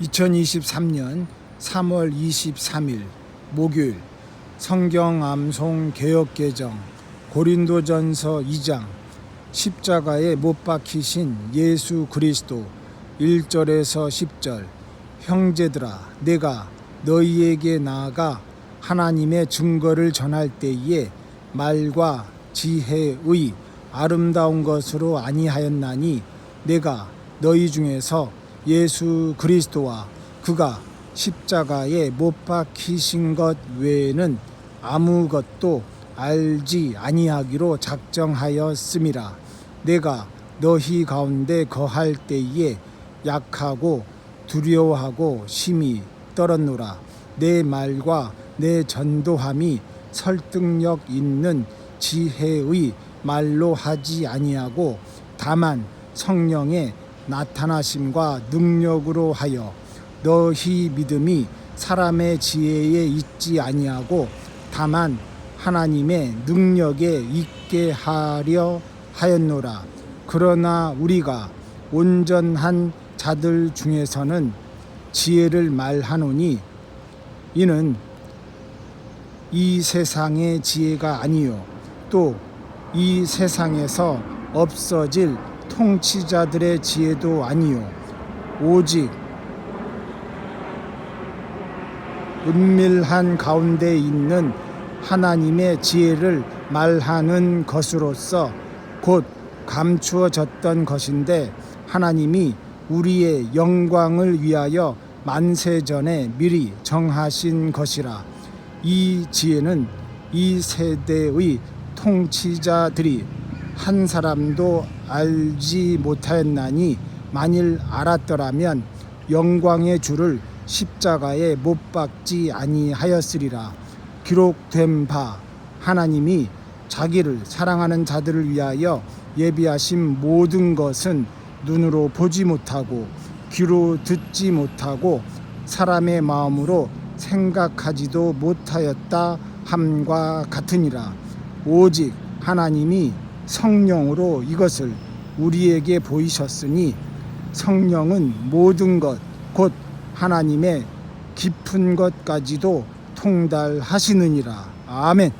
2023년 3월 23일 목요일 성경 암송 개혁 개정 고린도전서 2장 십자가에 못 박히신 예수 그리스도 1절에서 10절 형제들아 내가 너희에게 나아가 하나님의 증거를 전할 때에 말과 지혜의 아름다운 것으로 아니하였나니 내가 너희 중에서 예수 그리스도와 그가 십자가에 못 박히신 것 외에는 아무것도 알지 아니하기로 작정하였음이라 내가 너희 가운데 거할 때에 약하고 두려워하고 심히 떨었노라. 내 말과 내 전도함이 설득력 있는 지혜의 말로 하지 아니하고 다만 성령의 나타나심과 능력으로 하여 너희 믿음이 사람의 지혜에 있지 아니하고 다만 하나님의 능력에 있게 하려 하였노라. 그러나 우리가 온전한 자들 중에서는 지혜를 말하노니 이는 이 세상의 지혜가 아니요 또 이 세상에서 없어질 통치자들의 지혜도 아니요. 오직 은밀한 가운데 있는 하나님의 지혜를 말하는 것으로서 곧 감추어졌던 것인데 하나님이 우리의 영광을 위하여 만세 전에 미리 정하신 것이라. 이 지혜는 이 세대의 통치자들이 한 사람도 알지 못하였나니 만일 알았더라면 영광의 주를 십자가에 못 박지 아니하였으리라. 기록된 바 하나님이 자기를 사랑하는 자들을 위하여 예비하신 모든 것은 눈으로 보지 못하고 귀로 듣지 못하고 사람의 마음으로 생각하지도 못하였다 함과 같으니라. 오직 하나님이 성령으로 이것을 우리에게 보이셨으니 성령은 모든 것 곧 하나님의 깊은 것까지도 통달하시느니라. 아멘